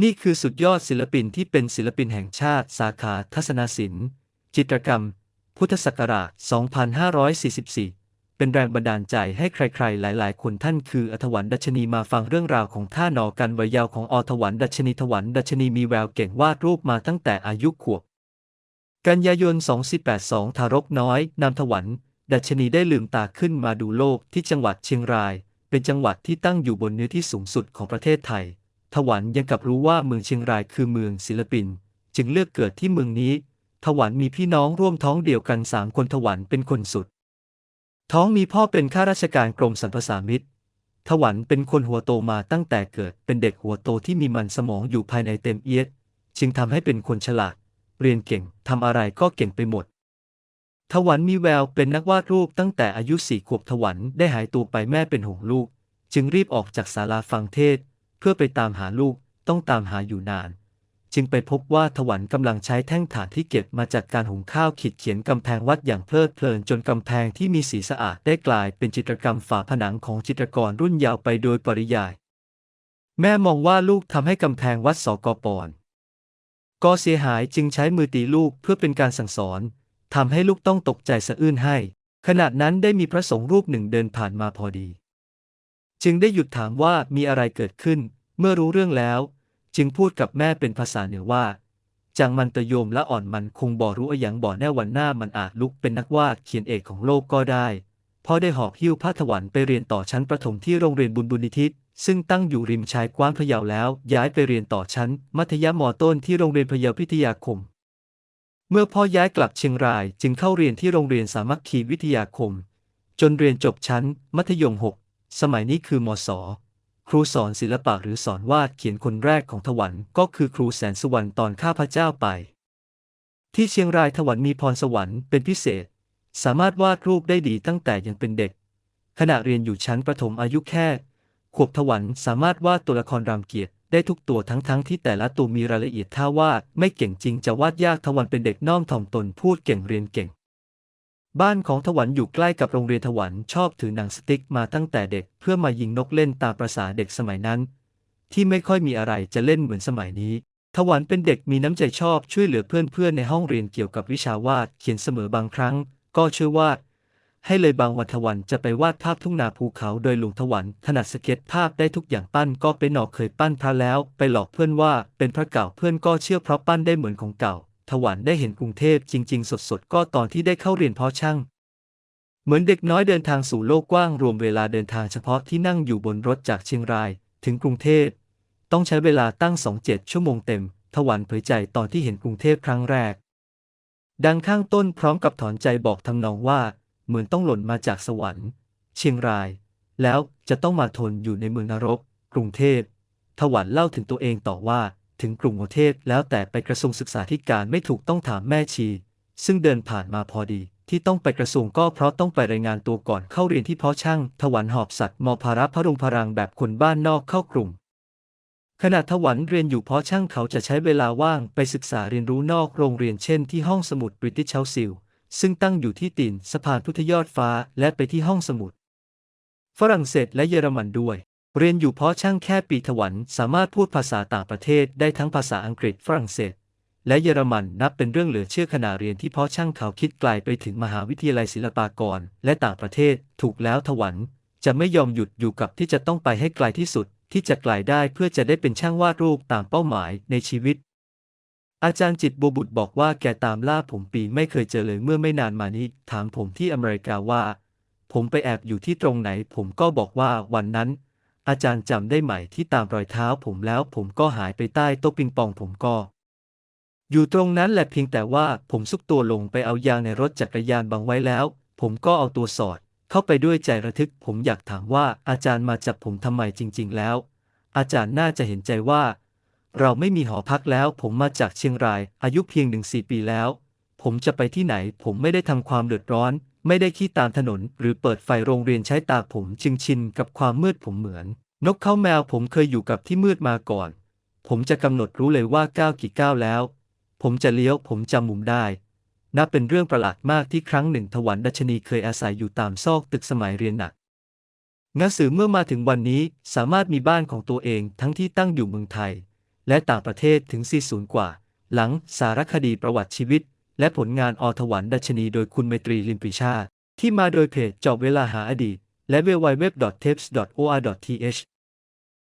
นี่คือสุดยอดศิลปินที่เป็นศิลปินแห่งชาติ สาขาทัศนศิลป์ จิตรกรรม พุทธศักราช 2544 เป็นแรงบันดาลใจให้ใครๆ หลายๆ คนท่านคืออถวันดัชนีมาฟังเรื่องราวของท่าหนอกันวัยยาวของอถวันดัชนีถวันดัชนีมีแววเก่งวาดรูปมาตั้งแต่อายุขวบ กันยายน 2482 ทารกน้อย นามถวัน ดัชนีได้ลืมตาขึ้นมาดูโลกที่จังหวัดเชียงราย เป็นจังหวัดที่ตั้งอยู่บนเนื้อที่สูงสุดของประเทศไทย ถวันยังกับรู้ว่าเมืองเชียงรายคือเมืองศิลปิน จึงเลือกเกิดที่เมืองนี้ถวันมีพี่น้องร่วมท้องเดียวกันสามคนถวันเป็นคนสุด ท้องมีพ่อเป็นข้าราชการกรมสรรพสามิตถวันเป็นคนหัวโตมาตั้งแต่เกิดเป็นเด็กหัวโตที่มีมันสมองอยู่ภายในเต็มเอียด จึงทำให้เป็นคนฉลาด เรียนเก่งทำอะไรก็เก่งไปหมดถวันมีแววเป็นนักวาดรูปตั้งแต่อายุสี่ขวบถวันได้หายตัวไปแม่เป็นห่วงลูก จึงรีบออกจากศาลาฟังเทศ พื่อไปตามหาลูกต้องตามหาอยู่นาน จึงไปพบว่าถวันกำลังใช้แท่งถ่านที่เก็บมาจากการหุงข้าวขีดเขียนกำแพงวัดอย่างเพลิดเพลินจนกำแพงที่มีสีสะอาดได้กลายเป็นจิตรกรรมฝาผนังของจิตรกรรุ่นยาวไปโดยปริยาย แม่มองว่าลูกทำให้กำแพงวัดสกปรก็เสียหายจึงใช้มือตีลูกเพื่อเป็นการสั่งสอนทำให้ลูกต้องตกใจสะอื้นให้ ขณะนั้นได้มีพระสงฆ์รูปหนึ่งเดินผ่านมาพอดี จึงได้หยุดถามว่ามีอะไรเกิดขึ้น เมื่อรู้เรื่องแล้ว จึงพูดกับแม่เป็นภาษาเหนือว่าจังมันตะโยมและอ่อนมันคงบ่รู้อะหยังบ่แน่วันหน้ามันอาจลุกเป็นนักวาดเขียนเอกของโลกก็ได้ เพราะได้หอบหิ้วพระถวันไปเรียนต่อชั้นประถมที่โรงเรียนบุญบุญนิทิซึ่งตั้งอยู่ริมชายกว้านพะเยาแล้ว ย้ายไปเรียนต่อชั้น มัธยมต้นที่โรงเรียนพะเยาพิทยาคม เมื่อพ่อย้ายกลับเชียงรายจึงเข้าเรียนที่โรงเรียนสามัคคีวิทยาคม จนเรียนจบชั้น มัธยม6 สมัยนี้คือมศครูสอนศิลปะหรือสอนวาดเขียนคนแรกของถวันก็คือครูแสนสุวรรณตอนข้าพเจ้าไป ที่เชียงรายถวันมีพรสวรรค์เป็นพิเศษ สามารถวาดรูปได้ดีตั้งแต่ยังเป็นเด็ก ขณะเรียนอยู่ชั้นประถมอายุแค่ขวบถวันสามารถวาดตัวละครรามเกียรติได้ทุกตัวทั้งๆทที่แต่ละตัวมีรายละเอียดถ้าวาด ไม่เก่งจริงจะวาดยากถวันเป็นเด็กน้อมถ่อมตนพูดเก่งเรียนเก่ง บ้านของถวันอยู่ใกล้กับโรงเรียนถวันชอบถือหนังสติ๊กมาตั้งแต่เด็กเพื่อมายิงนกเล่นตามประษาเด็กสมัยนั้น ที่ไม่ค่อยมีอะไรจะเล่นเหมือนสมัยนี้ถวันเป็นเด็กมีน้ำใจชอบช่วยเหลือเพื่อนๆในห้องเรียนเกี่ยวกับวิชาวาดเขียนเสมอบางครั้ง ก็ช่วยวาด ให้เลยบางวันถวันจะไปวาดภาพทุ่งนาภูเขาโดยหลวงถวันถนัดสเก็ตภาพได้ทุกอย่างปั้นก็เป็นหนอกเคยปั้นพระแล้ว ไปหลอกเพื่อนว่าเป็นพระเก่าเพื่อนก็เชื่อเพราะปั้นได้เหมือนของเก่า ถวันได้เห็นกรุงเทพจริง ๆ สดๆ ก็ตอนที่ได้เข้าเรียนเพาะช่าง เหมือนเด็กน้อยเดินทางสู่โลกกว้างรวมเวลาเดินทางเฉพาะที่นั่งอยู่บนรถจากเชียงราย ถึงกรุงเทพต้องใช้เวลาตั้งสองเจ็ดชั่วโมงเต็ม ถวันเผยใจตอนที่เห็นกรุงเทพครั้งแรก ดังข้างต้นพร้อมกับถอนใจบอกทำนองว่า เหมือนต้องหล่นมาจากสวรรค์ เชียงราย แล้วจะต้องมาทนอยู่ในเมืองนรก กรุงเทพถวันเล่าถึงตัวเองต่อว่า ถึงกรุงเทพแล้วแต่ไปกระทรวงศึกษาธิการไม่ถูกต้องถามแม่ชี ซึ่งเดินผ่านมาพอดี ที่ต้องไปกระทรวงก็เพราะต้องไปรายงานตัวก่อนเข้าเรียนที่เพาะช่าง ถวันหอบสัตว์มอภาระพรุงพรังแบบคนบ้านนอกเข้ากรุงขณะถวันเรียนอยู่เพาะช่างเขาจะใช้เวลาว่างไปศึกษาเรียนรู้นอกโรงเรียนเช่นที่ห้องสมุดบริติชเชลซิลซึ่งตั้งอยู่ที่ตีนสะพานพุทธยอดฟ้าและไปที่ห้องสมุด ฝรั่งเศสและเยอรมันด้วย เรียนอยู่เพาะช่างแค่ปีถวันสามารถพูดภาษาต่างประเทศได้ทั้งภาษาอังกฤษฝรั่งเศส และเยอรมันนับเป็นเรื่องเหลือเชื่อขณะเรียนที่เพาะช่างเขาคิดไกลไปถึงมหาวิทยาลัยศิลปากร และต่างประเทศ ถูกแล้วถวันจะไม่ยอมหยุดอยู่กับที่จะต้องไปให้ไกลที่สุด ที่จะไกลได้เพื่อจะได้เป็นช่างวาดรูปตามเป้าหมายในชีวิต อาจารย์จิตบัวบุตรบอกว่าแกตามล่าผมปีไม่เคยเจอเลยเมื่อไม่นานมานี้ ถามผมที่อเมริกาว่า ผมไปแอบอยู่ที่ตรงไหน ผมก็บอกว่าวันนั้น อาจารย์จำได้ไหมที่ตามรอยเท้าผมแล้วผมก็หายไปใต้โต๊ะปิงปองผมก็ อยู่ตรงนั้นแหละเพียงแต่ว่าผมซุกตัวลงไปเอายางในรถจักรยานบังไว้แล้ว ผมก็เอาตัวสอด เข้าไปด้วยใจระทึก ผมอยากถามว่าอาจารย์มาจับผมทำไมจริง ๆ แล้ว อาจารย์น่าจะเห็นใจว่า เราไม่มีหอพักแล้ว ผมมาจากเชียงราย อายุเพียงหนึ่งสี่ปีแล้ว ผมจะไปที่ไหน ผมไม่ได้ทำความเดือดร้อน ไม่ได้ขี้ตามถนน หรือเปิดไฟโรงเรียนใช้ตาผมจึงชินกับความมืดผมเหมือน นกเขาแมวผมเคยอยู่กับที่มืดมาก่อน ผมจะกำหนดรู้เลยว่าก้าวกี่ก้าวแล้ว ผมจะเลี้ยวผมจำมุมได้นับเป็นเรื่องประหลาดมากที่ครั้งหนึ่งถวันดัชนีเคยอาศัยอยู่ตามซอกตึกสมัยเรียนหนักหนังสือเมื่อมาถึงวันนี้สามารถมีบ้านของตัวเองทั้งที่ตั้งอยู่เมืองไทย และต่างประเทศถึง 40 กว่า หลังสารคดีประวัติชีวิต และผลงานอทวันดัชนีโดยคุณไมตรีลิมปิชา ที่มาโดยเพจจอบเวลาหาอดีต และเว็บไ w w w t a p e s o r t h